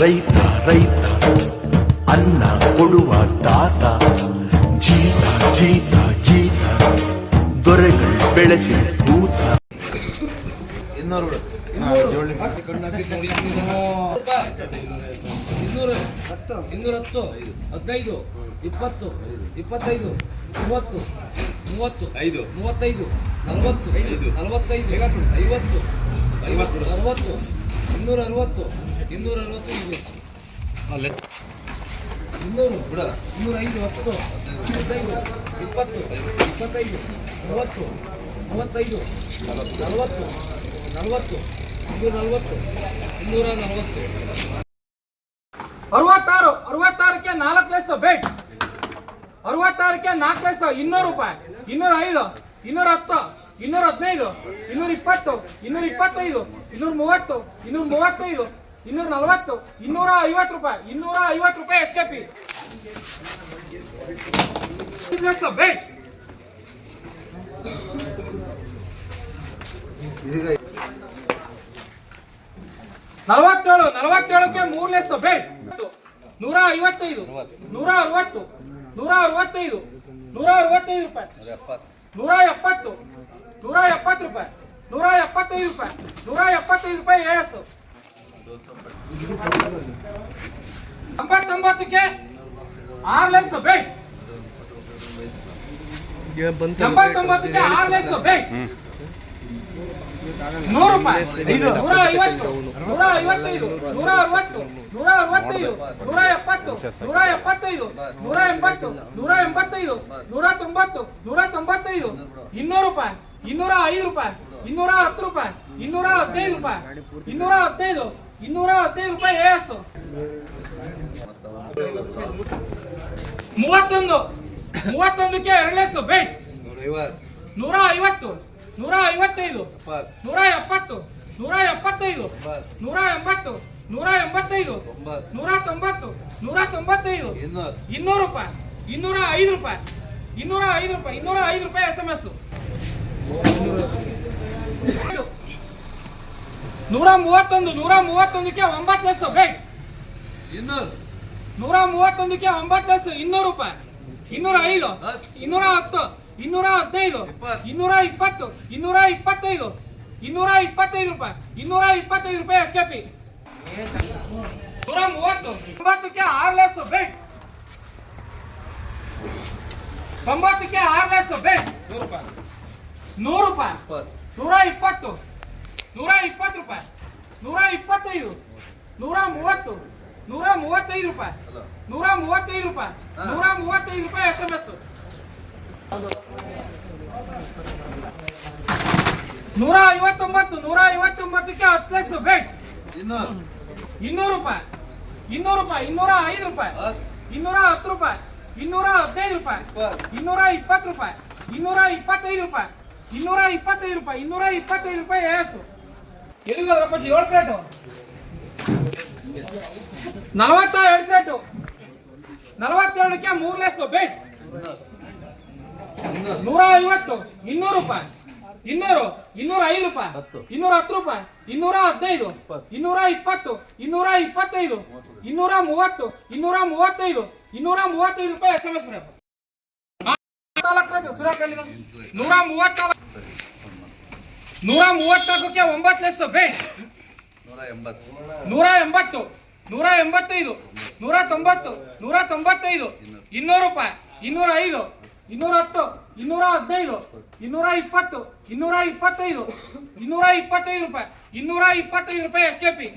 ರೈತ ರೈತ ಅನ್ನ ಕೊಡುವ ತಾತ ಜೀತ ಜೀತ ಜೀತ ದೊರೆಗಳು ಬೆಳೆಸಿ ದೂತ. ಇನ್ನೂರು ಹತ್ತು ಇನ್ನೂರ ಹತ್ತು ಹದಿನೈದು ಇಪ್ಪತ್ತು ಇಪ್ಪತ್ತೈದು ಮೂವತ್ತು ಮೂವತ್ತು ಐದು. ಮೂವತ್ತೈದು ನಲವತ್ತು ನಲವತ್ತೈದು ಐವತ್ತು ಐವತ್ತು ಅರವತ್ತು ಇನ್ನೂರ ಅರವತ್ತು ಇನ್ನೂರ ಅರವತ್ತು ಇದು ಇನ್ನೂರು ಬಿಡ. ಇನ್ನೂರೈದು ಹತ್ತು ಹದಿನೈದು ಇಪ್ಪತ್ತು ಇಪ್ಪತ್ತೈದು ಮೂವತ್ತು ಮೂವತ್ತೈದು ನಲವತ್ತು ನಲವತ್ತು ಇನ್ನೂರ ನಲವತ್ತು ಇನ್ನೂರ ನಲವತ್ತು ಅರವತ್ತಾರು ಅರವತ್ತಾರಕ್ಕೆ ನಾಲ್ಕು ಲೆಸ್ ಬೇಟ್ ಅರವತ್ತಾರಕ್ಕೆ ನಾಲ್ಕು ಲೆಸ್ ಇನ್ನೂರು ರೂಪಾಯಿ. ಇನ್ನೂರ ಐದು ಇನ್ನೂರ ಹತ್ತು ಇನ್ನೂರ ಹದಿನೈದು ಇನ್ನೂರ ಇಪ್ಪತ್ತು ಇನ್ನೂರ ಇಪ್ಪತ್ತೈದು ಇನ್ನೂರ ಮೂವತ್ತು ಇನ್ನೂರ ಮೂವತ್ತೈದು ಇನ್ನೂರ ನಲವತ್ತು, ಇನ್ನೂರ ಐವತ್ತು ರೂಪಾಯಿ, ಇನ್ನೂರ ಐವತ್ತು ರೂಪಾಯಿ ಎಸ್ ಕೆ ಪಿ ನಲವತ್ತೇಳು, ನಲವತ್ತೇಳಕ್ಕೆ ಮೂರನೇ ಸಭೆ ನೂರ ಐವತ್ತೈದು, ನೂರ ಅರವತ್ತು, ನೂರ ಅರವತ್ತೈದು ನೂರ ಅರವತ್ತೈದು ರೂಪಾಯಿ. ನೂರ ಎಪ್ಪತ್ತು ನೂರ ಎಪ್ಪತ್ತು ರೂಪಾಯಿ, ನೂರ ಎಪ್ಪತ್ತೈದು ರೂಪಾಯಿ, ನೂರ ಎಪ್ಪತ್ತೈದು ರೂಪಾಯಿ ಎಸ್ ಎಂಬತ್ತೊಂಬತ್ತಕ್ಕೆ ಆರು ಲಕ್ಷ ಬೇಟ್ ಎಂಬತ್ತೊಂಬತ್ತಕ್ಕೆ ಆರು ಲಕ್ಷ ಬೇಟ್ ನೂರು ರೂಪಾಯಿ. ನೂರ ಐವತ್ತು ನೂರ ಐವತ್ತೈದು ನೂರ ಅರವತ್ತು ನೂರ ಅರವತ್ತೈದು ನೂರ ಎಪ್ಪತ್ತು ನೂರ ಎಪ್ಪತ್ತೈದು ನೂರ ಎಂಬತ್ತು ನೂರ ಎಂಬತ್ತೈದು ನೂರ ತೊಂಬತ್ತು ನೂರ ತೊಂಬತ್ತೈದು. ಇನ್ನೂರು ರೂಪಾಯಿ ಇನ್ನೂರ ಐದು ರೂಪಾಯಿ ಇನ್ನೂರ ಹತ್ತು ರೂಪಾಯಿ ಇನ್ನೂರ ಹದಿನೈದು ರೂಪಾಯಿ ಇನ್ನೂರ ಹದಿನೈದು ಇನ್ನೂರ ಹದಿನೈದು ರೂಪಾಯಿ ಎಸ್ ಮೂವತ್ತೊಂದು. ಮೂವತ್ತೊಂದಕ್ಕೆ ಎರಡು ಲೆಸ್ ಬೇಟ್ ನೂರ ಐವತ್ತು ನೂರ ಐವತ್ತು ನೂರ ಐವತ್ತೈದು ನೂರ ಎಪ್ಪತ್ತು ನೂರ ಎಪ್ಪತ್ತೈದು ನೂರ ಎಂಬತ್ತು ನೂರ ಎಂಬತ್ತೈದು ನೂರ ತೊಂಬತ್ತು ನೂರ ತೊಂಬತ್ತೈದು ಇನ್ನೂರು ರೂಪಾಯಿ ಇನ್ನೂರ ಐದು ರೂಪಾಯಿ ಇನ್ನೂರ ಐದು ರೂಪಾಯಿ ಇನ್ನೂರ ಐದು ರೂಪಾಯಿ ಎಸ್ ಎಂ ಎಸ್ ನೂರ ಮೂವತ್ತೊಂದು ನೂರ ಮೂವತ್ತೊಂದಕ್ಕೆ ಒಂಬತ್ತು ಲೆಸ್ ಬೇಟ್ ಇನ್ನೂರು. ನೂರ ಮೂವತ್ತೊಂದಕ್ಕೆ ಒಂಬತ್ತು ಲೆಸ್ ಇನ್ನೂರು ರೂಪಾಯಿ. ಇನ್ನೂರ ಐದು. ಇನ್ನೂರ ಹತ್ತು. ಇನ್ನೂರ ಹದಿನೈದು. ಇನ್ನೂರ ಇಪ್ಪತ್ತು. ಇನ್ನೂರ ಇಪ್ಪತ್ತೈದು. ಇನ್ನೂರ ಇಪ್ಪತ್ತೈದು ರೂಪಾಯಿ. ಇನ್ನೂರ ಇಪ್ಪತ್ತೈದು ರೂಪಾಯಿ ಎಸ್ ಕೆ ಪಿ ನೂರ ಮೂವತ್ತು ಒಂಬತ್ತಕ್ಕೆ ಆರು ಲೆಸ್ ಬೇಟ್ ತೊಂಬತ್ತಕ್ಕೆ ಆರು ಲೆಸ್ ಬೇಟ್ ನೂರು ರೂಪಾಯಿ. ನೂರು ರೂಪಾಯಿ. ನೂರ ಇಪ್ಪತ್ತು. ನೂರ ಇಪ್ಪತ್ತು ರೂಪಾಯಿ. ನೂರ ಇಪ್ಪತ್ತೈದು. ನೂರ ಮೂವತ್ತು. ನೂರ ಮೂವತ್ತೈದು ರೂಪಾಯಿ. ನೂರ ಮೂವತ್ತೈದು ರೂಪಾಯಿ. ನೂರ ಮೂವತ್ತೈದು ರೂಪಾಯಿ ಎಸ್ ಎಂ ಎಸ್ ನೂರ ಐವತ್ತೊಂಬತ್ತು ನೂರ ಐವತ್ತೊಂಬತ್ತಕ್ಕೆ ಹತ್ತು ಲಕ್ಷ ಬೆಡ್ ಇನ್ನೂರು. ರೂಪಾಯಿ. ಇನ್ನೂರು ರೂಪಾಯಿ. ಇನ್ನೂರ ಐದು ರೂಪಾಯಿ. ಇನ್ನೂರ ಹತ್ತು ರೂಪಾಯಿ. ಇನ್ನೂರ ಹದಿನೈದು ರೂಪಾಯಿ. ಇನ್ನೂರ ಇಪ್ಪತ್ತು ರೂಪಾಯಿ. ಇನ್ನೂರ ಇಪ್ಪತ್ತೈದು ರೂಪಾಯಿ. ಇನ್ನೂರ ಇಪ್ಪತ್ತೈದು ರೂಪಾಯಿ. ಇನ್ನೂರ ಇಪ್ಪತ್ತೈದು ರೂಪಾಯಿ ಏಸು. ಎಲ್ಲಿಗೋದ್ರಪ್ಪ ಏಳು ಪ್ಲೇಟು ನಲವತ್ತ ಎರಡು ಪ್ಲೇಟು ನಲವತ್ತೆರಡಕ್ಕೆ ಮೂರು ಲೆಸ್ಸು ಬೇಟ್ ನೂರ ಐವತ್ತು ಇನ್ನೂರು ರೂಪಾಯಿ. ಇನ್ನೂರು ಇನ್ನೂರ ಐದು ರೂಪಾಯಿ. ಹತ್ತು. ಇನ್ನೂರ ಹತ್ತು ರೂಪಾಯಿ ಇನ್ನೂರ ಹದಿನೈದು ಇನ್ನೂರ ಇಪ್ಪತ್ತು ಇನ್ನೂರ ಇಪ್ಪತ್ತೈದು ಇನ್ನೂರ ಮೂವತ್ತು ಇನ್ನೂರ ಮೂವತ್ತೈದು ಇನ್ನೂರ ಮೂವತ್ತೈದು ರೂಪಾಯಿ ಎಸ್ ಎಂ ಎಸ್ ನೂರ ಮೂವತ್ನಾಲ್ಕು ನೂರ ಮೂವತ್ನಾಲ್ಕಕ್ಕೆ ಒಂಬತ್ತು ಲೆಸ್ ಬೇಡ. ನೂರ ಎಂಬತ್ತು. ನೂರ ಎಂಬತ್ತು ನೂರ ಎಂಬತ್ತೈದು ನೂರ ತೊಂಬತ್ತು ನೂರ ತೊಂಬತ್ತೈದು ಇನ್ನೂರು ರೂಪಾಯಿ ಇನ್ನೂರ ಐದು ಇನ್ನೂರ ಹತ್ತು ಇನ್ನೂರ ಹದಿನೈದು ಇನ್ನೂರ ಇಪ್ಪತ್ತು ಇನ್ನೂರ ಇಪ್ಪತ್ತೈದು ಇನ್ನೂರ ಇಪ್ಪತ್ತೈದು ರೂಪಾಯಿ ಇನ್ನೂರ ಇಪ್ಪತ್ತೈದು ರೂಪಾಯಿ ಎಸ್ ಕೆ ಪಿ